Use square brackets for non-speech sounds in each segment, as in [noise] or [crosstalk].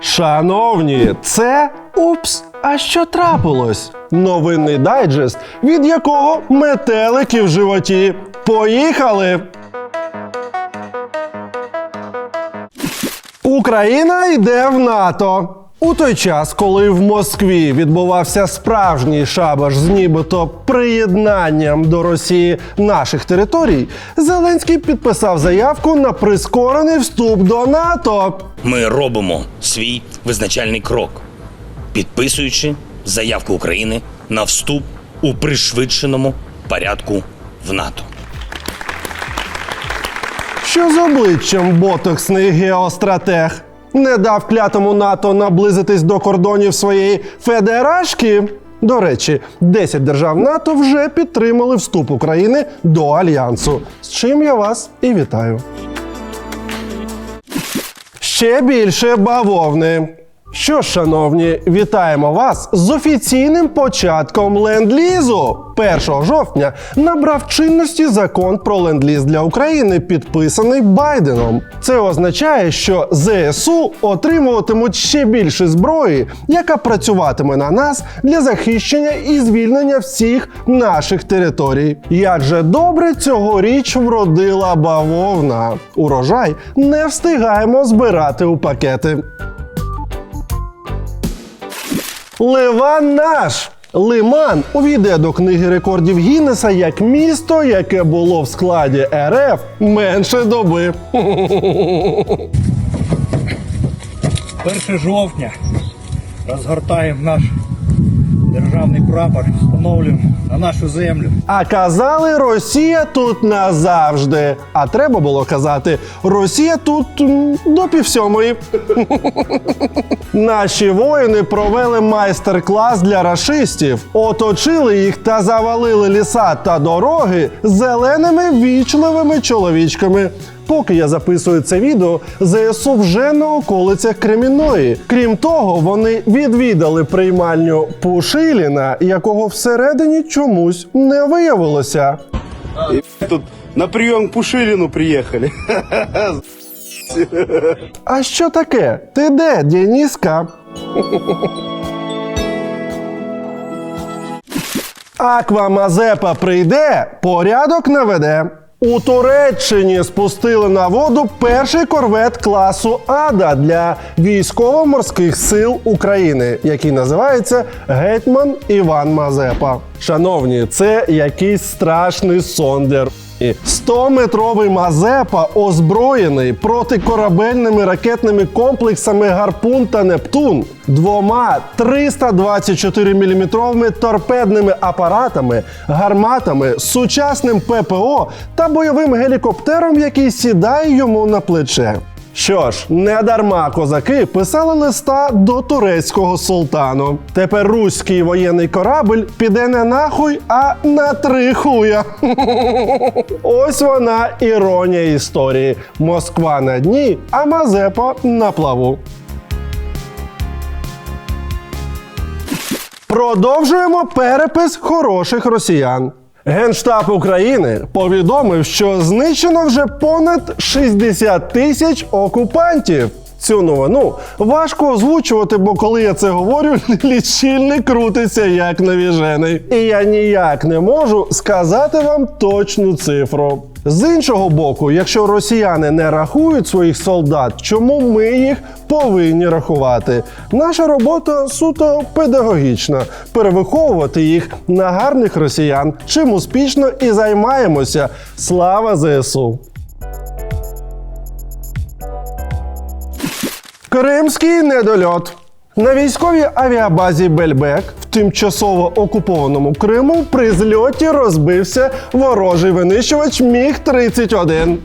Шановні, це упс. А що трапилось? Новинний дайджест, від якого метелики в животі. Поїхали! Україна йде в НАТО. У той час, коли в Москві відбувався справжній шабаш з нібито приєднанням до Росії наших територій, Зеленський підписав заявку на прискорений вступ до НАТО. Ми робимо свій визначальний крок, підписуючи заявку України на вступ у пришвидшеному порядку в НАТО. Що з обличчям ботоксний геостратег? Не дав клятому НАТО наблизитись до кордонів своєї федерашки? До речі, 10 держав НАТО вже підтримали вступ України до альянсу. З чим я вас і вітаю. Ще більше бавовни. Що ж, шановні, вітаємо вас з офіційним початком ленд-лізу. 1 жовтня набрав чинності закон про ленд-ліз для України, підписаний Байденом. Це означає, що ЗСУ отримуватимуть ще більше зброї, яка працюватиме на нас для захищення і звільнення всіх наших територій. Як же добре цьогоріч вродила бавовна. Урожай не встигаємо збирати у пакети. Ливан наш! Лиман увійде до книги рекордів Гіннеса як місто, яке було в складі РФ менше доби. 1 жовтня розгортаємо наш державний прапор, встановлюємо на нашу землю. А казали, Росія тут назавжди. А треба було казати, Росія тут м, до півсьомої. [laughs] Наші воїни провели майстер-клас для рашистів, оточили їх та завалили ліса та дороги зеленими вічливими чоловічками. Поки я записую це відео, ЗСУ вже на околицях Кремінної. Крім того, вони відвідали приймальню Пушиліна, якого всередині чомусь не виявилося. Тут на прием к Пушилину приехали. А що таке? Ти де, Дініска? Аква Мазепа прийде, порядок наведе. У Туреччині спустили на воду перший корвет класу Ада для військово-морських сил України, який називається Гетьман Іван Мазепа. Шановні, це якийсь страшний сон для і 100-метровий Мазепа озброєний протикорабельними ракетними комплексами Гарпун та Нептун, двома 324 мм торпедними апаратами, гарматами, сучасним ППО та бойовим гелікоптером, який сідає йому на плече. Що ж, не дарма козаки писали листа до турецького султану. Тепер руський воєнний корабль піде не нахуй, а на три хуя. [laughs] Ось вона іронія історії. Москва на дні, а Мазепа на плаву. Продовжуємо перепис хороших росіян. Генштаб України повідомив, що знищено вже понад 60 тисяч окупантів. Цю новину важко озвучувати, бо коли я це говорю, [laughs] лічильник крутиться як навіжений. І я ніяк не можу сказати вам точну цифру. З іншого боку, якщо росіяни не рахують своїх солдат, чому ми їх повинні рахувати? Наша робота суто педагогічна перевиховувати їх на гарних росіян, чим успішно і займаємося. Слава ЗСУ! Кримський недольот. На військовій авіабазі Бельбек в тимчасово окупованому Криму при зльоті розбився ворожий винищувач Міг-31.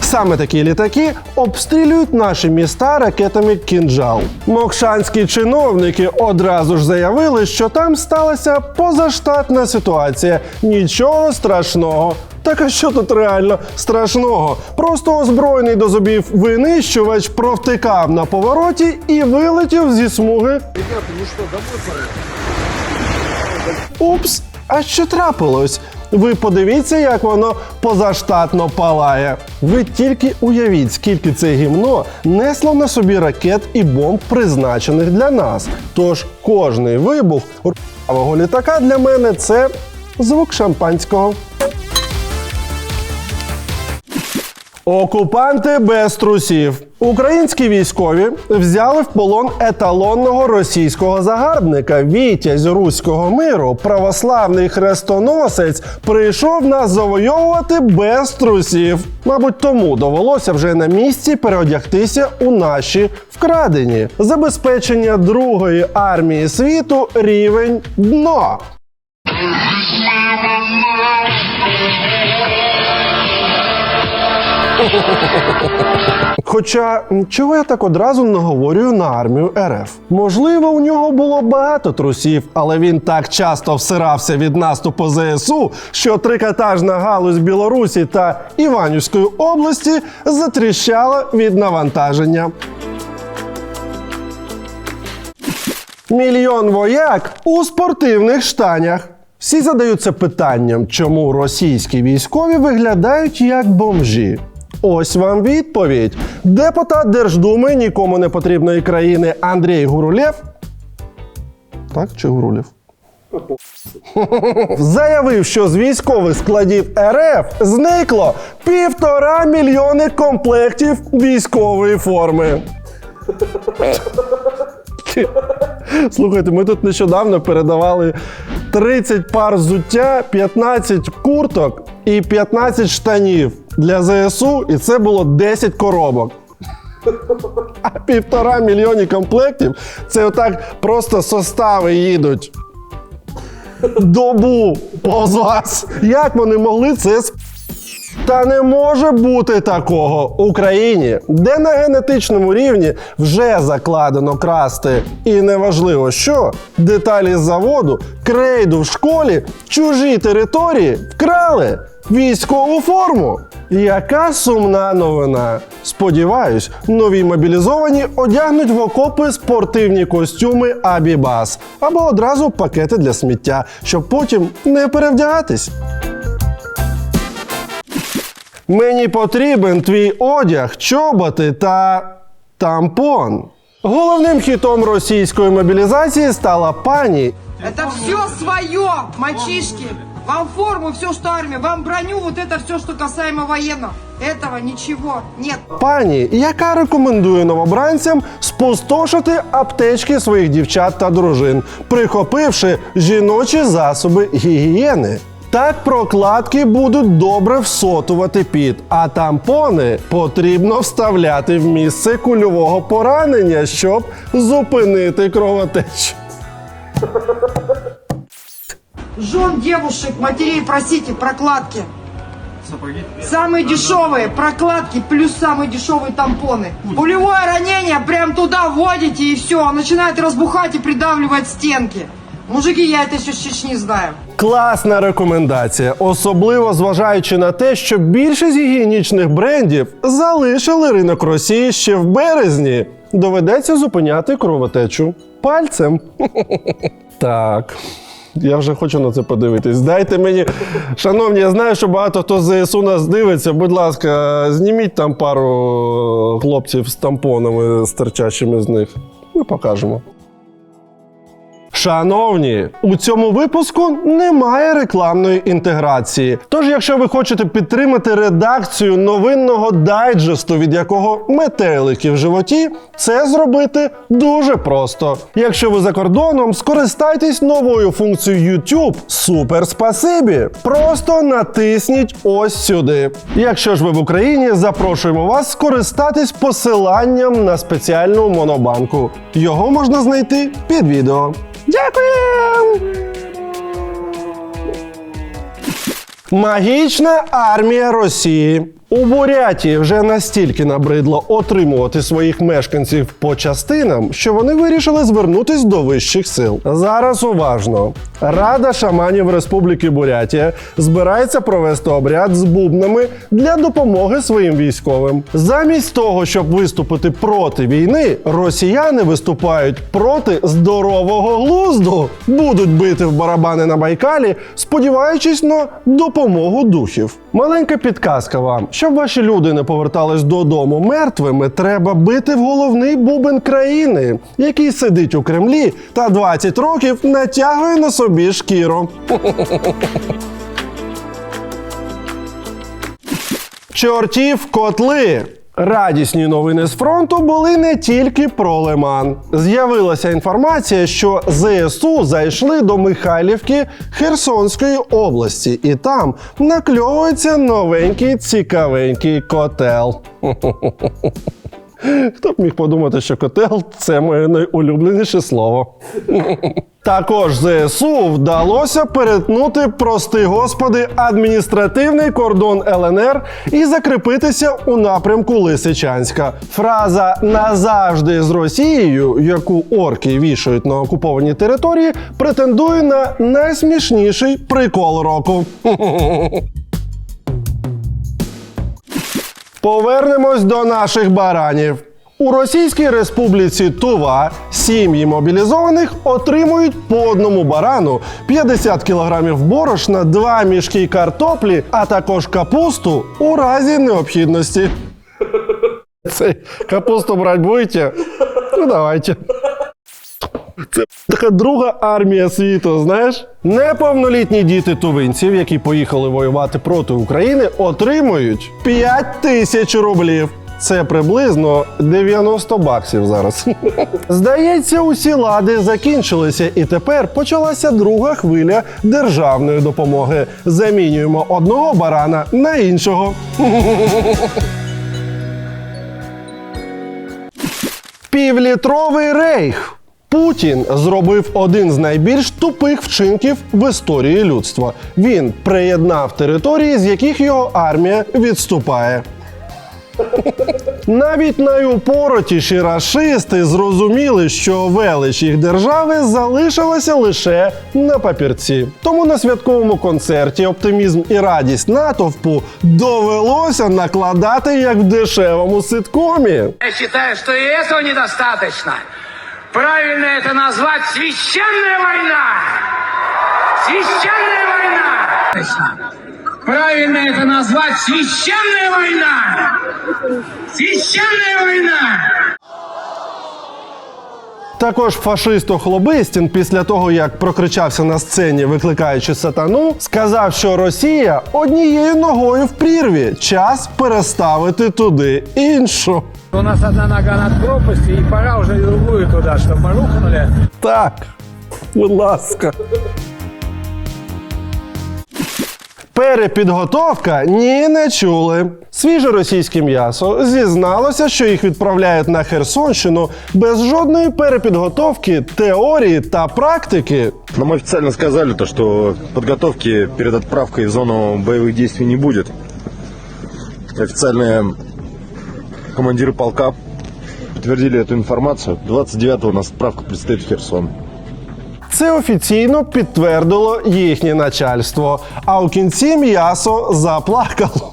Саме такі літаки обстрілюють наші міста ракетами кінжал. Мокшанські чиновники одразу ж заявили, що там сталася позаштатна ситуація. Нічого страшного. Так а що тут реально страшного? Просто озброєний до зубів винищувач провтикав на повороті і вилетів зі смуги. Упс, А що трапилось? Ви подивіться, як воно позаштатно палає. Ви тільки уявіть, скільки це гімно несло на собі ракет і бомб, призначених для нас. Тож кожний вибух рухавого літака для мене це звук шампанського. Окупанти без трусів. Українські військові взяли в полон еталонного російського загарбника. Вітязь руського миру, православний хрестоносець, прийшов нас завойовувати без трусів. Мабуть, тому довелося вже на місці переодягтися у наші вкрадені. Забезпечення другої армії світу рівень дно. Хоча чого я так одразу наговорюю на армію РФ? Можливо, у нього було багато трусів, але він так часто всирався від наступу ЗСУ, що трикотажна галузь Білорусі та Іванівської області затріщала від навантаження. Мільйон вояк у спортивних штанях. Всі задаються питанням, чому російські військові виглядають як бомжі. Ось вам відповідь. Депутат Держдуми нікому не потрібної країни Андрій Гурулєв. Так чи Гурулєв? [laughs] Заявив, що з військових складів РФ зникло півтора мільйони комплектів військової форми. [laughs] Слухайте, ми тут нещодавно передавали 30 пар взуття, 15 курток і 15 штанів для ЗСУ, і це було 10 коробок. А півтора мільйоні комплектів це отак просто состави їдуть. Добу повз вас. Як вони могли це та не може бути такого Україні, де на генетичному рівні вже закладено красти. І неважливо що, деталі з заводу, крейду в школі, чужі території вкрали військову форму. Яка сумна новина. Сподіваюсь, нові мобілізовані одягнуть в окопи спортивні костюми Абібас або одразу пакети для сміття, щоб потім не перевдягатись. Мені потрібен твій одяг, чоботи та тампон. Головним хітом російської мобілізації стала пані, Это все свое, мальчишки. Вам форму, все, что армия, вам броню, вот это все, что касаемо военного. Этого ничего нет. пані, яка рекомендує новобранцям спустошити аптечки своїх дівчат та дружин, прихопивши жіночі засоби гігієни. Так прокладки будуть добре всотувати під, а тампони потрібно вставляти в місце кульового поранення, щоб зупинити кровотечу. Жен девушек, матерей просите прокладки. Самые дешевые прокладки плюс самые дешевые тампоны. Пулевое ранение прям туда вводите и все, начинает разбухать и придавливать стенки. Мужики, я это все с Чечни знаю. Класна рекомендація, особливо зважаючи на те, що більшість гігієнічних брендів залишили ринок Росії ще в березні. Доведеться зупиняти кровотечу пальцем. [laughs] Так. Я вже хочу на це подивитись. Дайте мені, шановні, я знаю, що багато хто з ЗСУ нас дивиться. Будь ласка, зніміть там пару хлопців з тампонами з стирчащими з них. Ми покажемо. Шановні, у цьому випуску немає рекламної інтеграції. Тож, якщо ви хочете підтримати редакцію новинного дайджесту, від якого метелики в животі, це зробити дуже просто. Якщо ви за кордоном, скористайтесь новою функцією YouTube Супер спасибі. Просто натисніть ось сюди. Якщо ж ви в Україні, запрошуємо вас скористатись посиланням на спеціальну монобанку. Його можна знайти під відео. Дякую! Магічна армія Росії. У Бурятії вже настільки набридло отримувати своїх мешканців по частинам, що вони вирішили звернутись до вищих сил. Зараз уважно. Рада шаманів Республіки Бурятія збирається провести обряд з бубнами для допомоги своїм військовим. Замість того, щоб виступити проти війни, росіяни виступають проти здорового глузду, будуть бити в барабани на Байкалі, сподіваючись на допомогу духів. Маленька підказка вам: щоб ваші люди не повертались додому мертвими, треба бити в головний бубен країни, який сидить у Кремлі та 20 років натягує на собі шкіру. Чортів котли. Радісні новини з фронту були не тільки про Лиман. З'явилася інформація, що ЗСУ зайшли до Михайлівки Херсонської області, і там накльовується новенький цікавенький котел. [laughs] Хто б міг подумати, що котел це моє найулюбленіше слово. Також ЗСУ вдалося перетнути, прости господи, адміністративний кордон ЛНР і закріпитися у напрямку Лисичанська. Фраза назавжди з Росією, яку орки вішають на окупованій території, претендує на найсмішніший прикол року. Повернемось до наших баранів. У Російській Республіці Тува сім'ї мобілізованих отримують по одному барану, 50 кілограмів борошна, 2 мішки картоплі, а також капусту у разі необхідності. [laughs] Цей капусту брати будете? Ну давайте. Це така друга армія світу, знаєш? Неповнолітні діти тувинців, які поїхали воювати проти України, отримують 5 тисяч рублів. Це приблизно 90 баксів зараз. [laughs] Здається, усі лади закінчилися, і тепер почалася друга хвиля державної допомоги. Замінюємо одного барана на іншого. [laughs] Півлітровий рейх. Путін зробив один з найбільш тупих вчинків в історії людства. Він приєднав території, з яких його армія відступає. Навіть найупоротіші рашисти зрозуміли, що велич їх держави залишилася лише на папірці. Тому на святковому концерті оптимізм і радість натовпу довелося накладати як в дешевому ситкомі. Я считаю, что и этого недостаточно. Правильно это назвать священная война. Священная война. Правильно это назвать священная война. Священная война. Також фашист Охлобистін, після того як прокричався на сцені, викликаючи сатану, сказав, що Росія однією ногою в прірві. Час переставити туди іншу. У нас одна нога над пропастью, и пора уже другую туда, чтобы мы рухнули. Так, будь ласка. Перепідготовка ні не чули. Свіже російське м'ясо зізналося, що їх відправляють на Херсонщину без жодної перепідготовки, теорії та практики. Нам официально сказали, то, что подготовки перед отправкой в зону боевых действий не будет. Официальные командиры полка подтвердили эту информацию. 29-го у нас отправка предстоит в Херсон. Це офіційно підтвердило їхнє начальство. А у кінці м'ясо заплакало.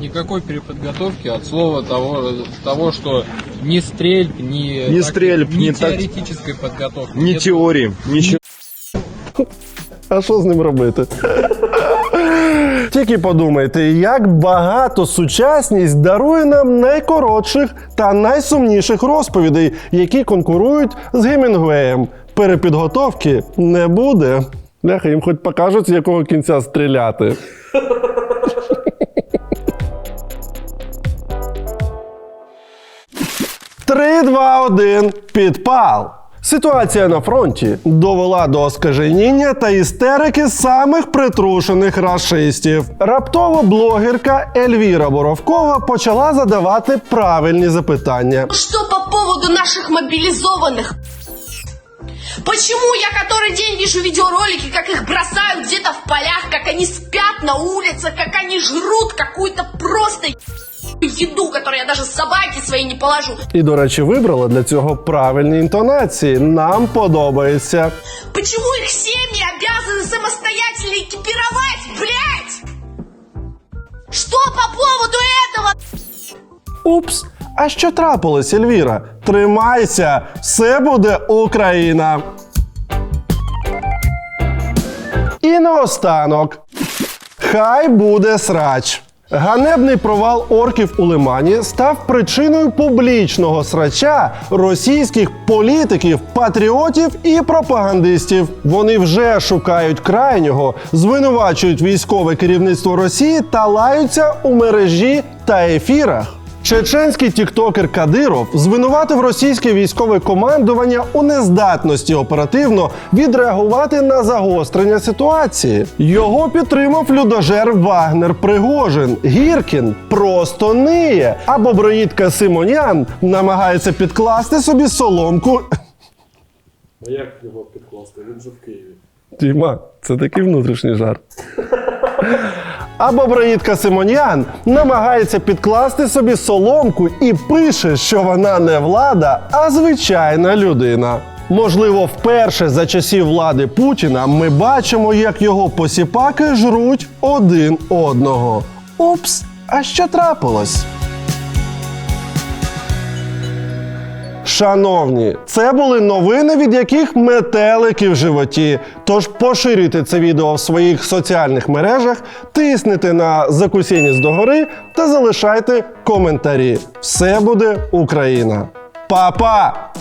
Никакой переподготовки от слова того, того что ни стрельб, ни, Ни так- стрельб, ни ни так- теоретической подготовки. Ни Нет. теории, ничего. А що з ним робити? Тільки подумайте, як багато сучасність дарує нам найкоротших та найсумніших розповідей, які конкурують з Гемінгвеєм. Перепідготовки не буде. Ляха, їм хоч покажуть, з якого кінця стріляти. Три, два, один, підпал. Ситуація на фронті довела до оскаженіння та істерики самих притрушених рашистів. Раптово блогерка Ельвіра Боровкова почала задавати правильні запитання. Что по поводу наших мобилизованных? Почему я который день вижу видеоролики, как их бросают где-то в полях, как они спят на улицах, как они жрут какую-то просто еду, которую я даже собаке своей не положу. І, до речі, вибрала для цього правильні інтонації. Нам подобається. Почему их семьи обязаны самостоятельно экипировать, блядь? Что по поводу этого? Упс, а що трапилось, Ельвіра? Тримайся, все буде Україна. І наостанок. Хай буде срач. Ганебний провал орків у Лимані став причиною публічного срача російських політиків, патріотів і пропагандистів. Вони вже шукають крайнього, звинувачують військове керівництво Росії та лаються у мережі та ефірах. Чеченський тіктокер Кадиров звинуватив російське військове командування у нездатності оперативно відреагувати на загострення ситуації. Його підтримав людожер Вагнер Пригожин. Гіркін просто ниє. А боброїдка Симонян намагається підкласти собі соломку. А як його підкласти? Він же в Києві. Діма, це такий внутрішній жарт. А боброїдка Симоньян намагається підкласти собі соломку і пише, що вона не влада, а звичайна людина. Можливо, вперше за часів влади Путіна ми бачимо, як його посіпаки жруть один одного. Упс, а що трапилось? Шановні, це були новини, від яких метелики в животі. Тож поширюйте це відео в своїх соціальних мережах, тисните на закусініс догори та залишайте коментарі. Все буде Україна. Па-па!